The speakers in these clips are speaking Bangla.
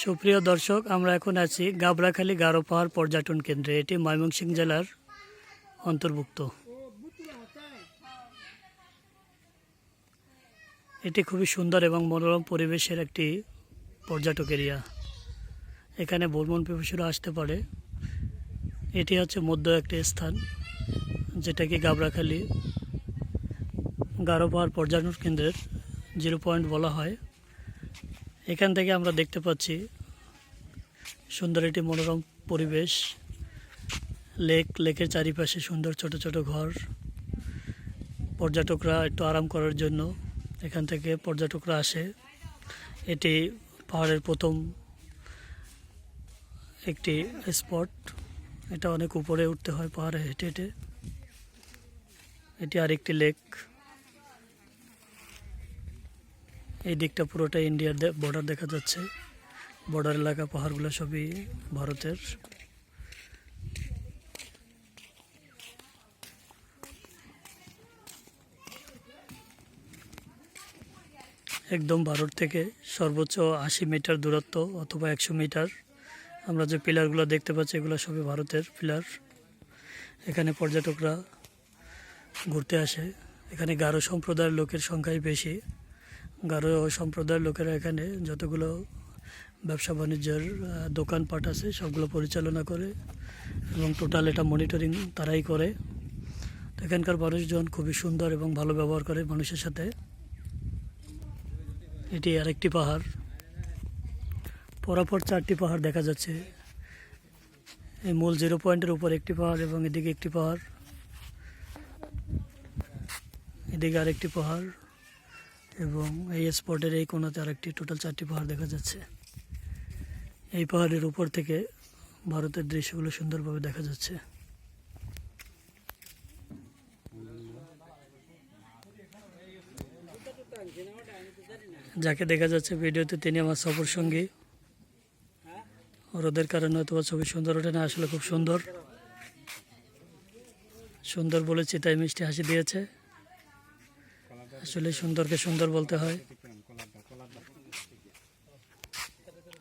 সুপ্রিয় দর্শক, আমরা এখন আছি গাবড়াখালী গারো পাহাড় পর্যটন কেন্দ্রে। এটি ময়মনসিংহ জেলার অন্তর্ভুক্ত। এটি খুবই সুন্দর এবং মনোরম পরিবেশের একটি পর্যটক এরিয়া। এখানে ভ্রমণ পিপাসুরা আসতে পারে। এটি হচ্ছে মধ্য একটি স্থান, যেটাকে গাবড়াখালী গারো পাহাড় পর্যটন কেন্দ্রের জিরো পয়েন্ট বলা হয়। এখান থেকে আমরা দেখতে পাচ্ছি সুন্দর একটি মনোরম পরিবেশ। লেক, লেকের চারিপাশে সুন্দর ছোট ছোট ঘর। পর্যটকরা একটু আরাম করার জন্য এখান থেকে পর্যটকরা আসে। এটি পাহাড়ের প্রথম একটি স্পট। এটা অনেক উপরে উঠতে হয় পাহাড়ে হেঁটে হেঁটে। এটি আরেকটি লেক। এই দিকটা পুরোটা ইন্ডিয়ার বর্ডার দেখা যাচ্ছে। বর্ডার এলাকা, পাহাড়গুলো সবই ভারতের। একদম ভারত থেকে সর্বোচ্চ আশি মিটার দূরত্ব অথবা একশো মিটার। আমরা যে পিলারগুলো দেখতে পাচ্ছি, এগুলো সবই ভারতের পিলার। এখানে পর্যটকরা ঘুরতে আসে। এখানে গারো সম্প্রদায়ের লোকের সংখ্যাই বেশি। গারো সম্প্রদায়ের লোকেরা এখানে যতগুলো ব্যবসা বাণিজ্যের দোকানপাট আছে, সবগুলো পরিচালনা করে এবং টোটাল এটা মনিটরিং তারাই করে। এখানকার মানুষজন খুবই সুন্দর এবং ভালো ব্যবহার করে মানুষের সাথে। এটি আরেকটি পাহাড়। পরাপর চারটি পাহাড় দেখা যাচ্ছে। এই মূল জিরো পয়েন্টের উপর একটি পাহাড় এবং এদিকে একটি পাহাড়। এদিকে আরেকটি পাহাড়। এবং এই স্পটের এই কোনাতে আরেকটি টোটাল চারটি পাহাড় দেখা যাচ্ছে। এই পাহাড়ের উপর থেকে ভারতের দৃশ্যগুলো সুন্দরভাবে দেখা যাচ্ছে। যাকে দেখা যাচ্ছে ভিডিওতে তিনি আমার সফর সঙ্গী। রোদের কারণে হয়তো ছবি সুন্দর ওঠে না, আসলে খুব সুন্দর। সুন্দর বলেছি, তাই মিষ্টি হাসি দিয়েছে। আসলে সুন্দরকে সুন্দর বলতে হয়।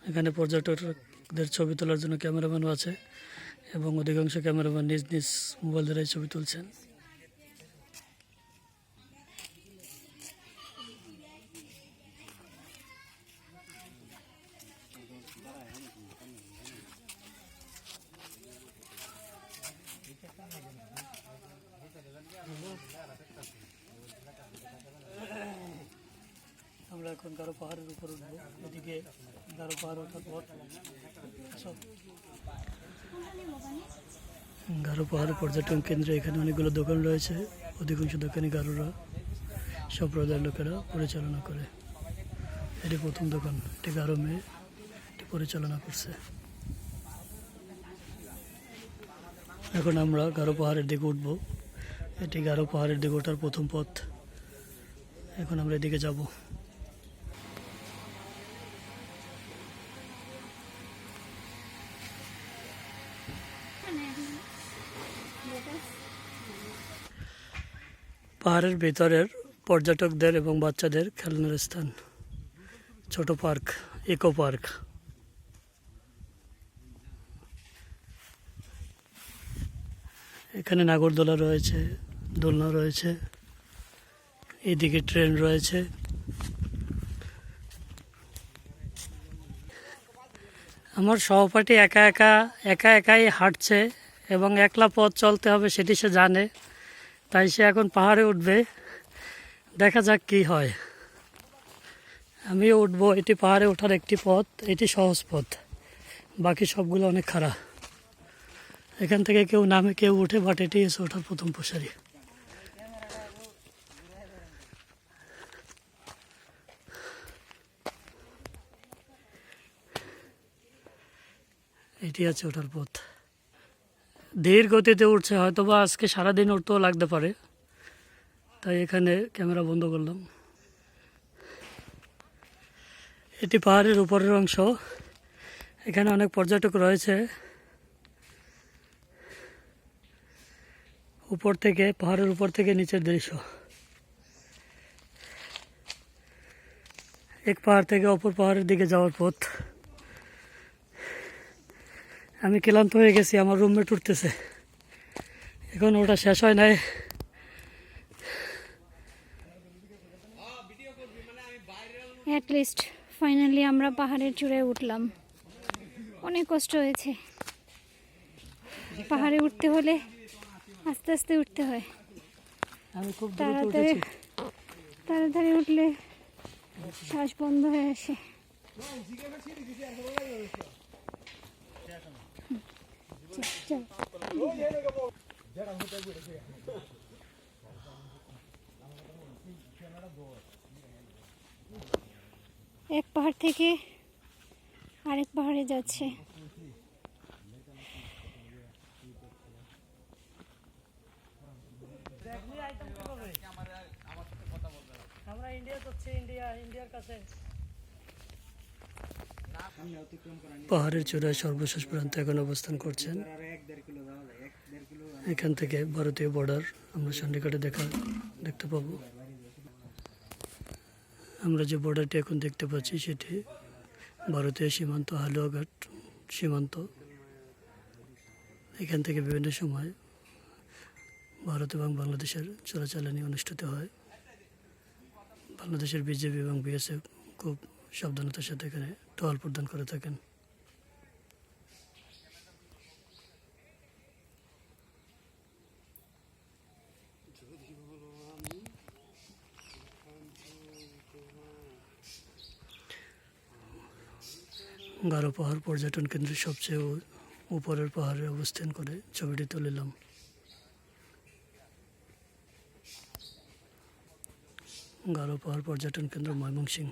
এখানে পর্যটকদের ছবি তোলার জন্য ক্যামেরাম্যানও আছে এবং অধিকাংশ ক্যামেরাম্যান নিজ নিজ মোবাইল দ্বারাই ছবি তুলছেন আমরা এখন গারো পাহাড়ের উপর উঠবো, এদিকে গারো পাহাড় ওঠার পর সব গারো পাহাড় পর্যটন কেন্দ্রে, এখানে অনেকগুলো দোকান রয়েছে, অধিকাংশ দোকানে গারোরা সম্প্রদায়ের লোকেরা পরিচালনা করে। এটি প্রথম দোকান, এটি গারো মেয়ে, এটি পরিচালনা করছে। এখন আমরা গারো পাহাড়ের দিকে উঠবো। এটি গারো পাহাড়ের দিকে ওঠার প্রথম পথ। এখন আমরা এদিকে যাব। পাহাড়ের ভেতরের পর্যটকদের এবং বাচ্চাদের খেলনার স্থান। ছোট পার্ক, ইকো পার্ক। এখানে নাগরদোলা রয়েছে, দোলনা রয়েছে। এদিকে ট্রেন রয়েছে। আমার সহপাঠী একা একা একা একাই হাঁটছে এবং একলা পথ চলতে হবে সেটি সে জানে। তাই সে এখন পাহাড়ে উঠবে। দেখা যাক কি হয়। আমিও উঠবো। এটি পাহাড়ে ওঠার একটি পথ, এটি সহজ পথ। বাকি সবগুলো অনেক খারাপ। এখান থেকে কেউ নামে কেউ উঠে বাট এটি এসে ওঠার প্রথম প্রসারি। এটি আছে ওঠার পথ। ধীর গতিতে উঠছে হয়তো বা আজকে সারাদিন উঠতেও লাগতে পারে। তাই এখানে ক্যামেরা বন্ধ করলাম। এটি পাহাড়ের উপরের অংশ। এখানে অনেক পর্যটক রয়েছে। উপর থেকে, পাহাড়ের উপর থেকে নিচের দৃশ্য। এক পাহাড় থেকে অপর পাহাড়ের দিকে যাওয়ার পথ। আমি ক্লান্ত হয়ে গেছি আমার রুমমেট উঠতেছে। এখন ওটা শেষ হয় নাই। অ্যাটলিস্ট ফাইনালি আমরা পাহাড়ের চূড়ায় উঠলাম। অনেক কষ্ট হয়েছে। পাহাড়ে উঠতে হলে আস্তে আস্তে উঠতে হয়। তাড়াতাড়ি তাড়াতাড়ি উঠলে শ্বাস বন্ধ হয়ে আসে। এক পাহাড় থেকে আরেক পাহাড়ে যাচ্ছে। আমরা ইন্ডিয়া যাচ্ছি ইন্ডিয়া ইন্ডিয়ার কাছে। পাহাড়ের চূড়ায় সর্বশেষ প্রান্তে এখন অবস্থান করছেন। এখান থেকে ভারতীয় বর্ডার আমরা সন্নিকটে দেখা দেখতে পাব। আমরা যে বর্ডারটি এখন দেখতে পাচ্ছি সেটি ভারতীয় সীমান্ত হালুয়াঘাট সীমান্ত। এখান থেকে বিভিন্ন সময় ভারত এবং বাংলাদেশের চলাচলানি অনুষ্ঠিত হয়। বাংলাদেশের বিজেপি এবং বিএসএফ খুব সাবধানতার সাথে এখানে টহল প্রদান করে থাকেন। গারো পাহাড় পর্যটন কেন্দ্রের সবচেয়ে উপরের পাহাড়ে অবস্থান করে ছবিটি তুলিলাম গারো পাহাড় পর্যটন কেন্দ্র ময়মনসিংহ।